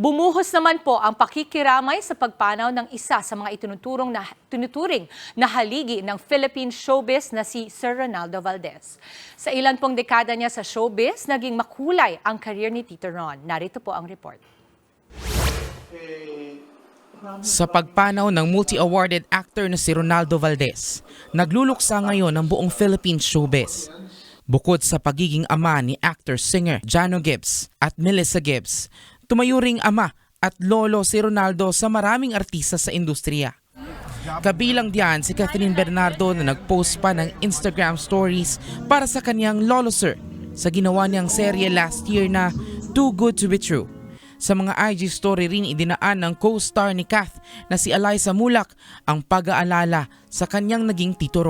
Bumuhos naman po ang pakikiramay sa pagpanaw ng isa sa mga itinuturong na, tinuturing na haligi ng Philippine showbiz na si Sir Ronaldo Valdez. Sa ilan pong dekada niya sa showbiz, naging makulay ang career ni Tito Ron. Narito po ang report. Sa pagpanaw ng multi-awarded actor na si Ronaldo Valdez, nagluluksa ngayon ang buong Philippine showbiz. Bukod sa pagiging ama ni actor-singer Jano Gibbs at Melissa Gibbs, tumayo ring ama at lolo si Ronaldo sa maraming artista sa industriya. Kabilang diyan si Catherine Bernardo na nag-post pa ng Instagram stories para sa kanyang Lolo Sir sa ginawa niyang serye last year na Too Good to Be True. Sa mga IG story rin idinaan ng co-star ni Kath na si Eliza Mulak ang pag-aalala sa kanyang naging Tito.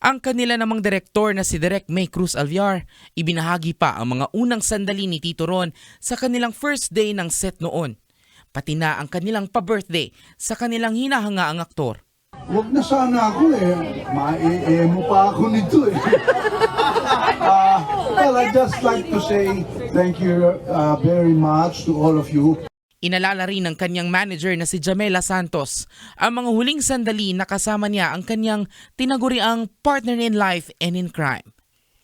Ang kanila namang direktor na si Direk May Cruz Alviar, ibinahagi pa ang mga unang sandali ni Tito Ron sa kanilang first day ng set noon. Pati na ang kanilang pa-birthday sa kanilang hinahangaang aktor. Huwag na sana ako eh. Mae-emo pa ako nito eh. Ah, well, I'd just like to say thank you uh, very much to all of you. Inalala rin ng kanyang manager na si Jamela Santos ang mga huling sandali na kasama niya ang kanyang tinaguriang partner in life and in crime.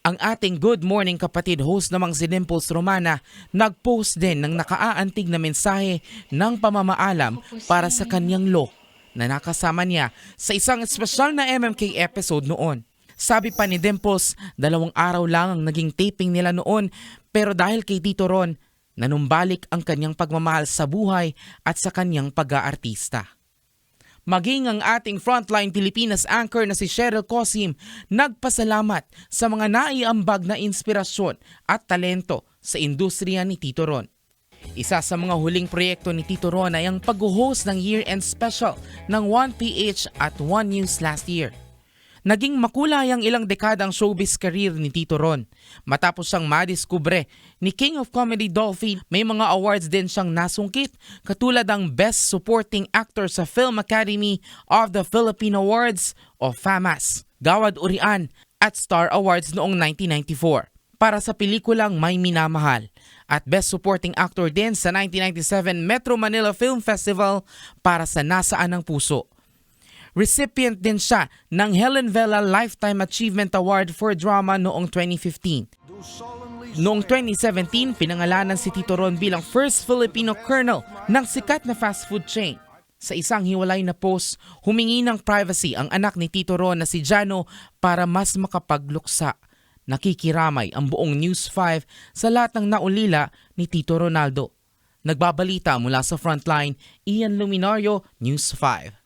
Ang ating Good Morning Kapatid host namang si Dimples Romana nag-post din ng nakaaantig na mensahe ng pamamaalam para sa kanyang lo na nakasama niya sa isang espesyal na MMK episode noon. Sabi pa ni Dimples, dalawang araw lang ang naging taping nila noon pero dahil kay Tito Ron, nanumbalik ang kanyang pagmamahal sa buhay at sa kanyang pag-aartista. Maging ang ating frontline Pilipinas anchor na si Cheryl Cosim nagpasalamat sa mga naiambag na inspirasyon at talento sa industriya ni Tito Ron. Isa sa mga huling proyekto ni Tito Ron ay ang pag-host ng year-end special ng 1PH at 1 News last year. Naging makulay ang ilang dekadang showbiz career ni Tito Ron. Matapos siyang madiskubre ni King of Comedy Dolphy, may mga awards din siyang nasungkit katulad ang Best Supporting Actor sa Film Academy of the Philippine Awards o FAMAS, Gawad Urian at Star Awards noong 1994 para sa pelikulang May Minamahal at Best Supporting Actor din sa 1997 Metro Manila Film Festival para sa Nasaan ang Puso. Recipient din siya ng Helen Vela Lifetime Achievement Award for Drama noong 2015. Noong 2017, pinangalanan si Tito Ron bilang first Filipino colonel ng sikat na fast food chain. Sa isang hiwalay na post, humingi ng privacy ang anak ni Tito Ron na si Jano para mas makapagluksa. Nakikiramay ang buong News 5 sa lahat ng naulila ni Tito Ronaldo. Nagbabalita mula sa frontline, Ian Luminario, News 5.